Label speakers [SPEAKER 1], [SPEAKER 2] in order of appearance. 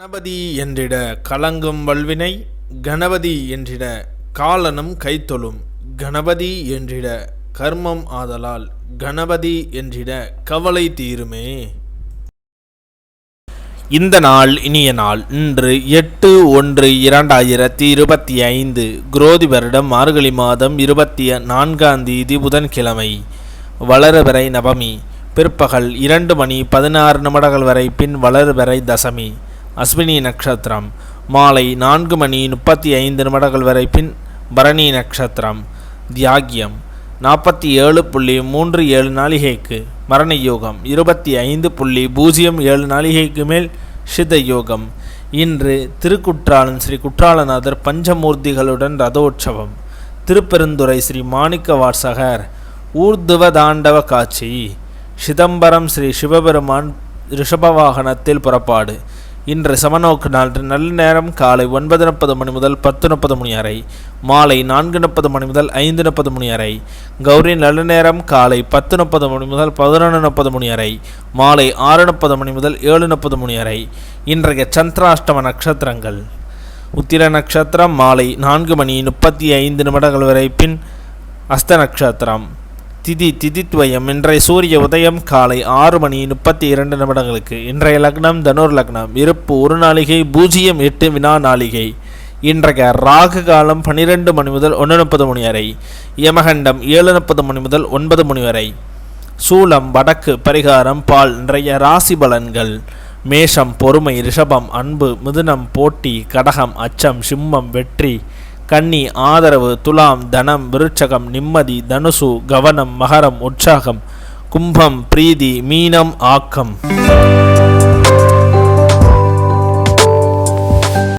[SPEAKER 1] கணபதி என்றிட கலங்கும் வல்வினை கணபதி என்றிட காலனும் கைத்தொழும். கணபதி என்றிட கர்மம் ஆதலால் கணபதி என்றிட கவலை தீருமே. இந்த நாள் இனிய நாள். இன்று எட்டு ஒன்று இரண்டாயிரத்தி இருபத்தி ஐந்து குரோதி வருடம் மார்கழி மாதம் இருபத்தி நான்காம் தேதி புதன்கிழமை. வளர்பிறை நவமி. பிற்பகல் இரண்டு மணி பதினாறு நிமிடங்கள் வரை பின் வளர்வரை தசமி. அஸ்வினி நட்சத்திரம். மாலை நான்கு மணி முப்பத்தி ஐந்து நிமிடங்கள் வரை பின் பரணி நட்சத்திரம். தியாகியம். நாற்பத்தி ஏழு புள்ளி மூன்று ஏழு நாளிகைக்கு மரண யோகம். இருபத்தி ஐந்து புள்ளி பூஜ்ஜியம் ஏழு நாளிகைக்கு மேல் சித யோகம். இன்று திருக்குற்றாலன் ஸ்ரீ குற்றாலநாதர் பஞ்சமூர்த்திகளுடன் ரதோற்சவம். திருப்பெருந்துறை ஸ்ரீ மாணிக்க வாசகர் ஊர்துவ தாண்டவ காட்சி. சிதம்பரம் ஸ்ரீ சிவபெருமான் ரிஷபவாகனத்தில் புறப்பாடு. இன்று சமநோக்கு நாள். நல்ல நேரம் காலை ஒன்பது முப்பது மணி முதல் பத்து முப்பது மணி வரை. மாலை நான்கு முப்பது மணி முதல் ஐந்து முப்பது மணி வரை. கௌரி நல்ல நேரம் காலை பத்து முப்பது மணி முதல் பதினொன்று முப்பது மணி வரை. மாலை ஆறு முப்பது மணி முதல் ஏழு முப்பது மணி வரை. இன்றைய சந்திராஷ்டம நட்சத்திரங்கள். உத்திர நட்சத்திரம் மாலை நான்கு மணி முப்பத்தி ஐந்து நிமிடங்கள் வரை. பின் அஸ்த நட்சத்திரம். திதி திதித்வயம் இன்றைய சூரிய உதயம் காலை ஆறு மணி முப்பத்தி இரண்டு நிமிடங்களுக்கு. இன்றைய லக்னம் தனுர் லக்னம். இருப்பு ஒரு நாளிகை பூஜ்ஜியம் எட்டு வினா நாளிகை. இன்றைய ராகு காலம் பன்னிரெண்டு மணி முதல் ஒன்று முப்பது மணி வரை. யமகண்டம் ஏழு முப்பது மணி முதல் ஒன்பது மணி வரை. சூலம் வடக்கு பரிகாரம் பால் இன்றைய ராசி பலன்கள். மேஷம் பொறுமை ரிஷபம் அன்பு மிதுனம் போட்டி கடகம் அச்சம் சிம்மம் வெற்றி. கன்னி ஆதரவு துலாம் தனம் விருட்சகம் நிம்மதி தனுசு கவனம் மகரம் உற்சாகம் கும்பம் பிரீதி மீனம் ஆக்கம்.